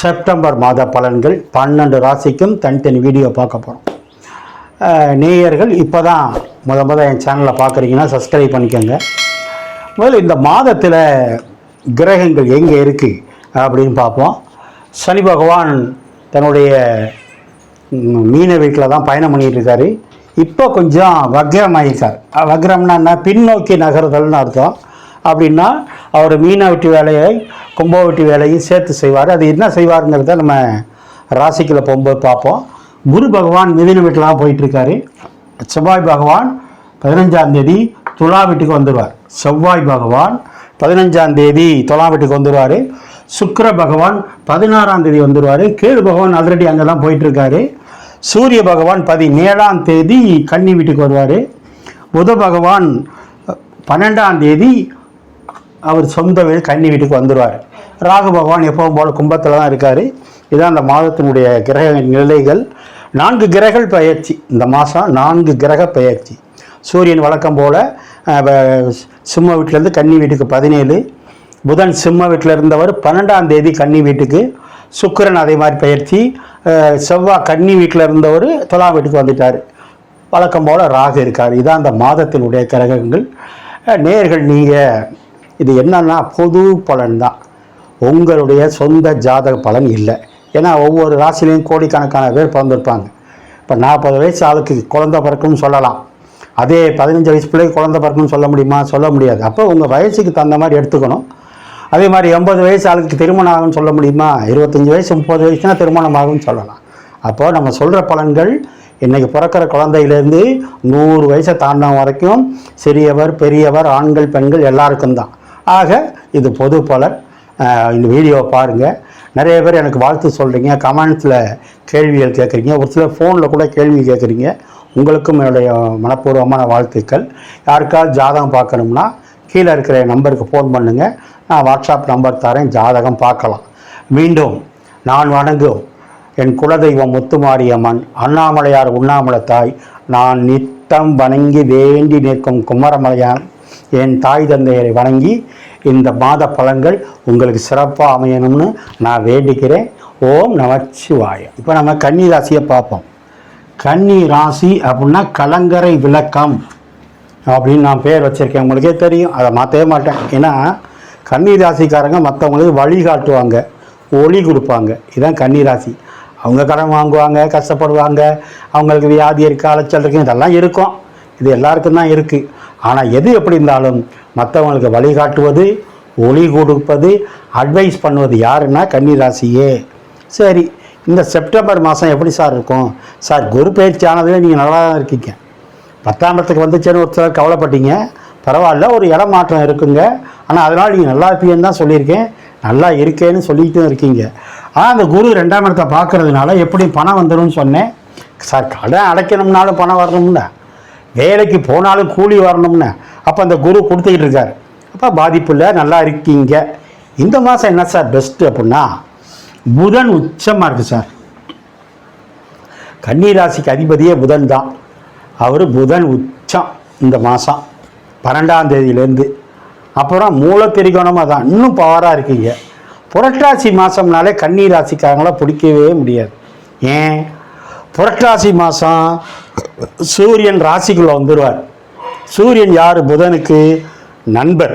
September மாத பலன்கள் பன்னெண்டு ராசிக்கும் தனித்தனி வீடியோ பார்க்க போகிறோம் நேயர்கள் இப்போ தான் முத முத என் சேனலை பார்க்குறீங்கன்னா சப்ஸ்கிரைப் பண்ணிக்கோங்க. முதல்ல இந்த மாதத்தில் கிரகங்கள் எங்கே இருக்குது அப்படின்னு பார்ப்போம். சனி பகவான் தன்னுடைய மீன வீட்டில் தான் பயணம் பண்ணிட்டு இருக்காரு. இப்போ கொஞ்சம் வக்ரமாயிருக்கார் அஹ் வக்ரம்னா என்ன? பின்னோக்கி நகர்தல்னு அர்த்தம். அப்படின்னா அவர் மீனா வெட்டி வேலையை கும்ப வெட்டி வேலையும் சேர்த்து செய்வார். அது என்ன செய்வாருங்கிறத நம்ம ராசிக்கில் போகும்போது பார்ப்போம். குரு பகவான் மிதின வீட்டில் போயிட்டுருக்காரு. செவ்வாய் பகவான் பதினஞ்சாம் தேதி துலா வீட்டுக்கு வந்துடுவார். செவ்வாய் பகவான் பதினஞ்சாம் தேதி துலா வீட்டுக்கு வந்துடுவார். சுக்கர பகவான் பதினாறாம் தேதி வந்துடுவார். கேது பகவான் ஆல்ரெடி அங்கே தான் போயிட்டுருக்காரு. சூரிய பகவான் பதினேழாம் தேதி கன்னி வீட்டுக்கு வருவார். புத பகவான் பன்னெண்டாம் தேதி அவர் சொந்த வீடு கன்னி வீட்டுக்கு வந்துடுவார் ராகு பகவான் எப்பவும் போல கும்பத்தில் தான் இருக்கார். இதான் அந்த மாதத்தினுடைய கிரக நிலைகள். நான்கு கிரகங்கள் பயிற்சி இந்த மாதம் நான்கு கிரக பயிற்சி சூரியன் வழக்கம் போல் சிம்ம வீட்டிலேருந்து கன்னி வீட்டுக்கு பதினேழு. புதன் சிம்ம வீட்டில் இருந்தவர் பன்னெண்டாம் தேதி கன்னி வீட்டுக்கு. சுக்கிரன் அதே மாதிரி பயிற்சி செவ்வாய் கன்னி வீட்டில் இருந்தவர் துலாம் வீட்டுக்கு வந்துட்டார். வழக்கம் போல் ராகு இருக்கார். இதான் அந்த மாதத்தினுடைய கிரகங்கள். நேர்கள் நீங்கள் இது என்னன்னா பொது பலன் தான் உங்களுடைய சொந்த ஜாதக பலன் இல்லை. ஏன்னா ஒவ்வொரு ராசிலையும் கோடிக்கணக்கான பேர் பிறந்திருப்பாங்க. இப்போ நாற்பது வயசு ஆளுக்கு குழந்த பிறக்கும்னு சொல்லலாம். அதே பதினஞ்சு வயசு பிள்ளைக்கு குழந்த பிறக்கும்னு சொல்ல முடியுமா? சொல்ல முடியாது. அப்போ உங்கள் வயசுக்கு தகுந்த மாதிரி எடுத்துக்கணும். அதே மாதிரி எண்பது வயசு ஆளுக்கு திருமணம் ஆகும்னு சொல்ல முடியுமா? இருபத்தஞ்சி வயசு முப்பது வயசுனா திருமணம் ஆகும்னு சொல்லலாம். அப்போது நம்ம சொல்கிற பலன்கள் இன்றைக்கி பிறக்கிற குழந்தையிலேருந்து நூறு வயசை தாண்டின வரைக்கும் சிறியவர் பெரியவர் ஆண்கள் பெண்கள் எல்லாருக்கும் தான் ஆக இது பொது பலன். இந்த வீடியோவை பாருங்கள் நிறைய பேர் எனக்கு வாழ்த்து சொல்கிறீங்க கமெண்ட்ஸில் கேள்விகள் கேட்குறீங்க ஒரு சிலர் ஃபோனில் கூட கேள்வி கேட்குறீங்க உங்களுக்கும் என்னுடைய மனப்பூர்வமான வாழ்த்துக்கள். யாருக்காவது ஜாதகம் பார்க்கணும்னா கீழே இருக்கிற நம்பருக்கு ஃபோன் பண்ணுங்கள் நான் வாட்ஸ்அப் நம்பர் தரேன் ஜாதகம் பார்க்கலாம். மீண்டும் நான் வணங்கும் என் குலதெய்வம் முத்துமாரியம்மன் அண்ணாமலையார் உண்ணாமலை தாய் நான் நித்தம் வணங்கி வேண்டி நிற்கும் குமரமலையான் என் தாய் தந்தையரை வணங்கி இந்த மாத பலன்கள் உங்களுக்கு சிறப்பாக அமையணும்னு நான் வேண்டிக்கிறேன். ஓம் நமச்சிவாய. இப்போ நம்ம கன்னி ராசியை பார்ப்போம். கன்னி ராசி அப்படின்னா கலங்கரை விளக்கம் அப்படின்னு நான் பேர் வச்சுருக்கேன். உங்களுக்கே தெரியும். அதை மாற்றவே மாட்டேன். ஏன்னா கன்னி ராசிக்காரங்க மற்றவங்களுக்கு வழிகாட்டுவாங்க ஒளி கொடுப்பாங்க. இதுதான் கன்னி ராசி. அவங்க கடன் வாங்குவாங்க கஷ்டப்படுவாங்க. அவங்களுக்கு வியாதி இருக்குது அலைச்சல் இருக்குது இதெல்லாம் இருக்கும். இது எல்லாருக்கும் தான் இருக்குது ஆனால் எது எப்படி இருந்தாலும் மற்றவங்களுக்கு வழிகாட்டுவது ஒளி கொடுப்பது அட்வைஸ் பண்ணுவது யாருன்னா கன்னி ராசியே சரி இந்த செப்டம்பர் மாதம் எப்படி சார் இருக்கும்? சார் குரு பயிற்சி ஆனதுல நீங்கள் நல்லா தான் இருக்கீங்க. பத்தாம் இடத்துக்கு வந்துச்சேன்னு ஒரு சிலர் கவலைப்பட்டீங்க. பரவாயில்ல ஒரு இடம் மாற்றம் இருக்குங்க. ஆனால் அதனால் நீங்கள் நல்லா இருப்பீங்கன்னு தான் சொல்லியிருக்கேன். நல்லா இருக்கேன்னு சொல்லிக்கிட்டும் இருக்கீங்க. ஆனால் அந்த குரு ரெண்டாம் இடத்தை பார்க்கறதுனால எப்படி பணம் வந்துடும் சொன்னேன். சார் கடன் அடைக்கணும்னாலும் பணம் வரணும்ல. வேலைக்கு போனாலும் கூலி வரணும்னு. அப்போ அந்த குரு கொடுத்துக்கிட்டு இருக்காரு. அப்போ பாதிப்பு இல்லை நல்லா இருக்கீங்க. இந்த மாதம் என்ன சார் பெஸ்ட்டு அப்படின்னா புதன் உச்சமாக இருக்குது சார். கன்னிராசிக்கு அதிபதியே புதன் தான். அவர் புதன் உச்சம் இந்த மாதம் பன்னெண்டாம் தேதியிலேருந்து. அப்புறம் மூலத்திரிகோணமாக தான். இன்னும் பவராக இருக்கீங்க. புரட்டாசி மாதம்னாலே கன்னி ராசிக்காரங்களாம் பிடிக்கவே முடியாது. ஏன்? புரட்டாசி மாதம் சூரியன் ராசிக்குள்ளே வந்துடுவார் சூரியன் யார்? புதனுக்கு நண்பர்.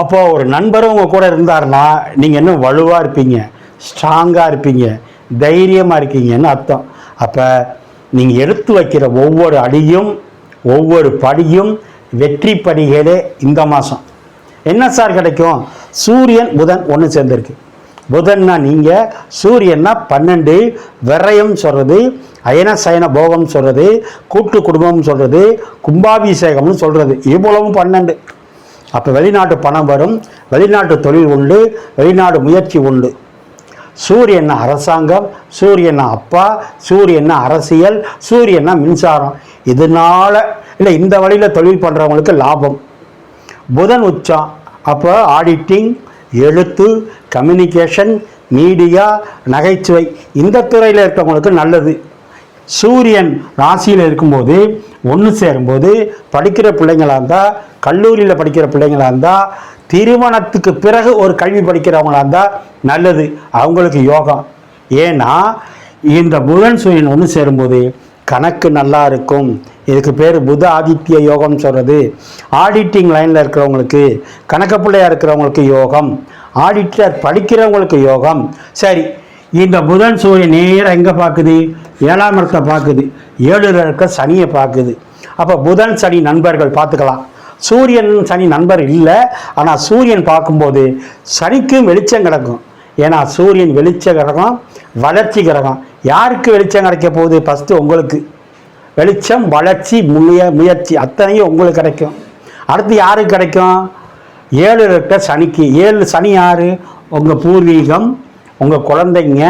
அப்போது ஒரு நண்பரும் உங்கள் கூட இருந்தாருன்னா நீங்கள் இன்னும் வலுவாக இருப்பீங்க? ஸ்ட்ராங்காக இருப்பீங்க. தைரியமாக இருக்கீங்கன்னு அர்த்தம். அப்போ நீங்கள் எடுத்து வைக்கிற ஒவ்வொரு அடியும் ஒவ்வொரு படியும் வெற்றி படிகளே இந்த மாதம் என்ன சார் கிடைக்கும்? சூரியன் புதன் ஒன்று சேர்ந்துருக்கு. புதன்னா நீங்கள் சூரியன்னா பன்னெண்டு விரயம் சொல்கிறது அயன சயன போகம் சொல்கிறது கூட்டு குடும்பம் சொல்கிறது கும்பாபிஷேகம்னு சொல்கிறது இவ்வளவும் பன்னெண்டு. அப்போ வெளிநாட்டு பணம் வரும் வெளிநாட்டு தொழில் உண்டு வெளிநாடு முயற்சி உண்டு. சூரியன்னா அரசாங்கம் சூரியன்னா அப்பா சூரியன்னா அரசியல் சூரியன்னா மின்சாரம். இதனால இல்லை இந்த வழியில் தொழில் பண்ணுறவங்களுக்கு லாபம். புதன் உச்சம் அப்போ ஆடிட்டிங் எழுத்து கம்யூனிகேஷன் மீடியா நகைச்சுவை. இந்த துறையில் இருக்கிறவங்களுக்கு நல்லது. சூரியன் ராசியில் இருக்கும்போது ஒன்று சேரும்போது படிக்கிற பிள்ளைங்களாக இருந்தால் கல்லூரியில் படிக்கிற பிள்ளைங்களாக இருந்தால் திருமணத்துக்கு பிறகு ஒரு கல்வி படிக்கிறவங்களா இருந்தால் நல்லது. அவங்களுக்கு யோகம். ஏன்னா இந்த புதன் சூரியன் ஒன்று சேரும்போது கணக்கு நல்லா இருக்கும். இதுக்கு பேர் புத ஆதித்ய யோகம்னு சொல்கிறது ஆடிட்டிங் லைனில் இருக்கிறவங்களுக்கு கணக்கு பிள்ளையாக இருக்கிறவங்களுக்கு யோகம். ஆடிட்டர் படிக்கிறவங்களுக்கு யோகம். சரி இந்த புதன் சூரியன் நேராக எங்கே பார்க்குது ஏழாம் இடத்தை பார்க்குது ஏழில் இருக்க சனியை பார்க்குது அப்போ புதன் சனி நண்பர்கள் பார்த்துக்கலாம். சூரியன் சனி நண்பர் இல்லை. ஆனால் சூரியன் பார்க்கும்போது சனிக்கும் வெளிச்சம் கிடக்கும். ஏன்னா சூரியன் வெளிச்ச கிரகம் வளர்ச்சி கிரகம் யாருக்கு வெளிச்சம் கிடைக்க போகுது? ஃபஸ்ட்டு உங்களுக்கு. வெளிச்சம் வளர்ச்சி முய முயற்சி. அத்தனையும் உங்களுக்கு கிடைக்கும். அடுத்து யாருக்கு கிடைக்கும்? ஏழு இருக்க சனிக்கு. ஏழு சனி யார்? உங்கள் பூர்வீகம் உங்கள் குழந்தைங்க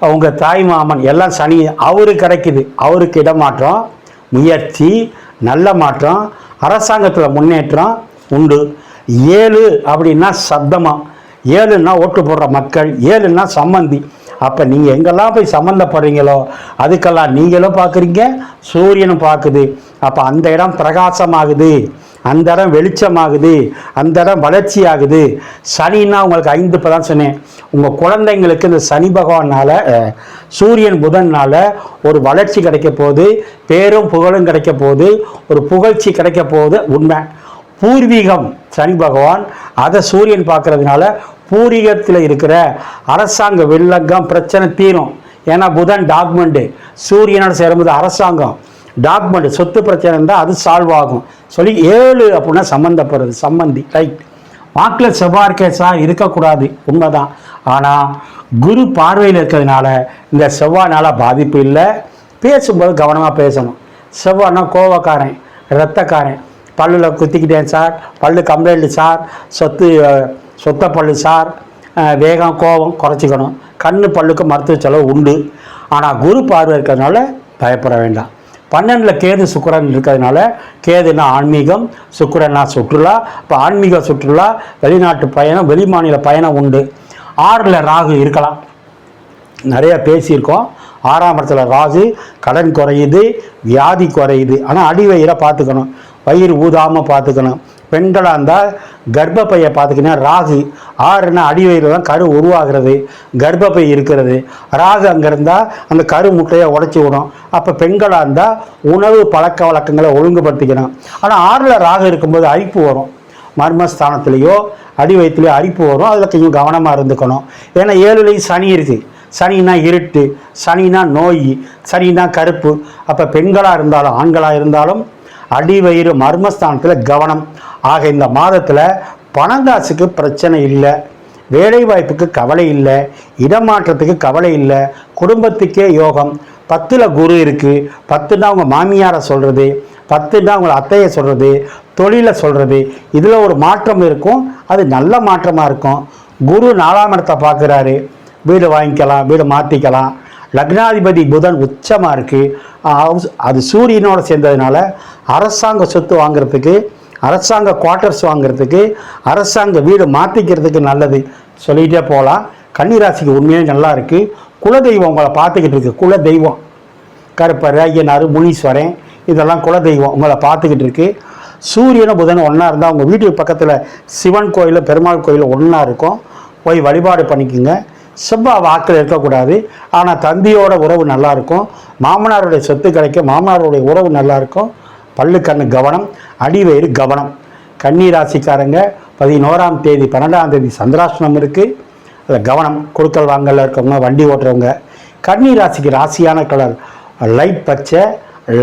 உங்கள் தாய் மாமன். எல்லாம் சனி. அவரு கிடைக்குது. அவருக்கு இடமாற்றம் முயற்சி நல்ல மாற்றம் அரசாங்கத்தில் முன்னேற்றம் உண்டு. ஏழு அப்படின்னா சப்தமாக ஏழுன்னா ஓட்டு போடுற மக்கள். ஏழுன்னா சம்மந்தி அப்போ நீங்கள் எங்கெல்லாம் போய் சம்மந்தப்படுறீங்களோ அதுக்கெல்லாம் நீங்களும் பார்க்குறீங்க சூரியனும் பார்க்குது. அப்போ அந்த இடம் பிரகாசமாகுது. அந்த இடம் வெளிச்சமாகுது. அந்த இடம் வளர்ச்சி ஆகுது சனின்னா உங்களுக்கு ஐந்து இப்போ தான் சொன்னேன். உங்கள் குழந்தைங்களுக்கு இந்த சனி பகவானால் சூரியன் புதனால் ஒரு வளர்ச்சி கிடைக்க போகுது. பேரும் புகழும் கிடைக்க போகுது. ஒரு புகழ்ச்சி கிடைக்க போகுது. உண்மை. பூர்வீகம் சனி பகவான் அதை சூரியன் பார்க்கறதுனால பூரிகத்தில் இருக்கிற அரசாங்க வில்லங்கம் பிரச்சனை தீரும். ஏன்னா புதன் டாக்குமெண்ட்டு சூரியனோட சேரும்போது அரசாங்கம். டாக்குமெண்ட் சொத்து பிரச்சனை இருந்தால் அது சால்வ் ஆகும். சொல்லி ஏழு அப்படின்னா சம்மந்தப்படுறது சம்மந்தி ரைட் வாக்கில் செவ்வாய் கேஸா இருக்கக்கூடாது உண்மைதான். ஆனால் குரு பார்வையில் இருக்கிறதுனால இந்த செவ்வாய்னால பாதிப்பு இல்லை. பேசும்போது கவனமாக பேசணும். செவ்வாய்னா கோவக்காரன் ரத்தக்காரன் பல்லில் குத்திக்கிட்டேன் சார் பல்லு கம்ப்ளைண்ட் சார் சொத்து சொத்த பல்லு சார் வேகம் கோபம் குறைச்சிக்கணும். கண்ணு பல்லுக்கு மருத்துவ செலவு உண்டு. ஆனால் குரு பார்வை இருக்கிறதுனால பயப்பட வேண்டாம். பன்னெண்டில் கேது சுக்கரன் இருக்கிறதுனால கேதுனா ஆன்மீகம் சுக்கரன்னா சுற்றுலா. இப்போ ஆன்மீக சுற்றுலா வெளிநாட்டு பயணம் வெளிமாநில பயணம் உண்டு. ஆறில் ராகு இருக்கலாம். நிறைய பேசியிருக்கோம். ஆறாம் இடத்துல ராகு கடன் குறையுது வியாதி குறையுது. ஆனால் அடி வயிறை பார்த்துக்கணும். வயிறு ஊதாமல் பார்த்துக்கணும். பெண்களாக இருந்தால் கர்ப்பப்பையை பார்த்துக்கணும் ராகு. ஆறுனா அடிவயிறு தான் கரு உருவாகிறது கர்ப்பப்பை இருக்கிறது. ராகு அங்கே இருந்தால் அந்த கரு முட்டையை உடைச்சி விடும். அப்போ பெண்களாக இருந்தால் உணவு பழக்க வழக்கங்களை ஒழுங்குபடுத்திக்கணும். ஆனால் ஆறில் ராகு இருக்கும்போது அரிப்பு வரும். மர்மஸ்தானத்துலேயோ அடி வயிற்றுலையோ அரிப்பு வரும். அதில் கொஞ்சம் கவனமாக இருந்துக்கணும். ஏன்னா ஏழுலேயும் சனி இருக்குது சனினா இருட்டு சனினா நோய் சனினா கருப்பு. அப்போ பெண்களாக இருந்தாலும் ஆண்களாக இருந்தாலும் அடி வயிறு மர்மஸ்தானத்தில் கவனம். ஆக இந்த மாதத்தில் பணங்காசுக்கு பிரச்சனை இல்லை வேலைவாய்ப்புக்கு கவலை இல்லை இடமாற்றத்துக்கு கவலை இல்லை குடும்பத்துக்கே யோகம். பத்தில் குரு இருக்குது பத்துனா அவங்க மாமியாரை சொல்கிறது பத்துனா அவங்க அத்தையை சொல்கிறது தொழிலை சொல்கிறது இதில் ஒரு மாற்றம் இருக்கும் அது நல்ல மாற்றமாக இருக்கும். குரு நாலாம் இடத்தை பார்க்குறாரு வீடு வாங்கிக்கலாம் வீடு மாற்றிக்கலாம் லக்னாதிபதி புதன் உச்சமாக இருக்குது அது சூரியனோடு சேர்ந்ததுனால அரசாங்க சொத்து வாங்குறதுக்கு அரசாங்க குவார்ட்டர்ஸ் வாங்குறதுக்கு அரசாங்க வீடு மாற்றிக்கிறதுக்கு நல்லது. சொல்லிகிட்டே போகலாம் கன்னிராசிக்கு உண்மையாக நல்லா இருக்குது குலதெய்வம் உங்களை பார்த்துக்கிட்டு இருக்கு. குலதெய்வம். கருப்பர் ஐயனார் முனீஸ்வரன் இதெல்லாம் குலதெய்வம் உங்களை பார்த்துக்கிட்டு இருக்கு. சூரியனும் புதனும் ஒன்றா இருந்தால் உங்கள் வீட்டுக்கு பக்கத்தில் சிவன் கோயில் பெருமாள் கோயில் ஒன்றா இருக்கும். போய் வழிபாடு பண்ணிக்கோங்க. செவ்வாய் வாக்கில் இருக்கக்கூடாது. ஆனால் தம்பியோட உறவு நல்லாயிருக்கும் மாமனாருடைய சொத்து கிடைக்கும். மாமனாருடைய உறவு நல்லாயிருக்கும் பல்லு கண்ணு கவனம் அடிவயிறு கவனம். கன்னி ராசிக்காரங்க பதினோராம் தேதி பன்னெண்டாம் தேதி சந்திராஷ்டமம் இருக்குது அதில் கவனம் கொடுக்கல் வாங்கல இருக்கவங்க வண்டி ஓட்டுறவங்க. கன்னி ராசிக்கு ராசியான கலர் லைட் பச்சை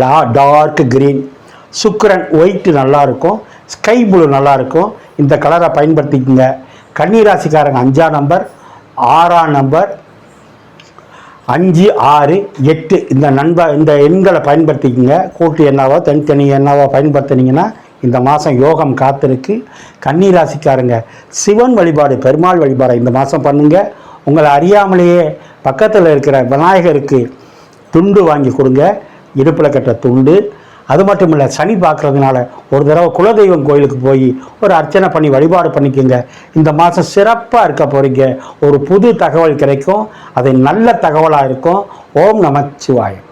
லா டார்க் கிரீன் சுக்கரன் ஒயிட்டு நல்லாயிருக்கும் ஸ்கை ப்ளூ நல்லாயிருக்கும் இந்த கலரை பயன்படுத்திக்கங்க. கன்னி ராசிக்காரங்க அஞ்சாம் நம்பர் ஆறாம் நம்பர் அஞ்சு ஆறு எட்டு இந்த நண்ப இந்த எண்களை பயன்படுத்திக்கங்க. கூட்டு எண்ணாவோ தனித்தனி எண்ணாவோ பயன்படுத்தினீங்கன்னா இந்த மாதம் யோகம் காத்திருக்கு. கன்னிராசிக்காரங்க சிவன் வழிபாடு பெருமாள் வழிபாடை இந்த மாதம் பண்ணுங்கள் உங்களை அறியாமலேயே பக்கத்தில் இருக்கிற விநாயகருக்கு துண்டு வாங்கி கொடுங்க. இடுப்பில் கட்ட துண்டு அது மட்டும் இல்லை சனி பார்க்குறதுனால ஒரு தடவை குலதெய்வம் கோயிலுக்கு போய் ஒரு அர்ச்சனை பண்ணி வழிபாடு பண்ணிக்கோங்க. இந்த மாதம் சிறப்பாக இருக்க போகிறீங்க ஒரு புது தகவல் கிடைக்கும். அது நல்ல தகவலாக இருக்கும். ஓம் நமச்சிவாயம்.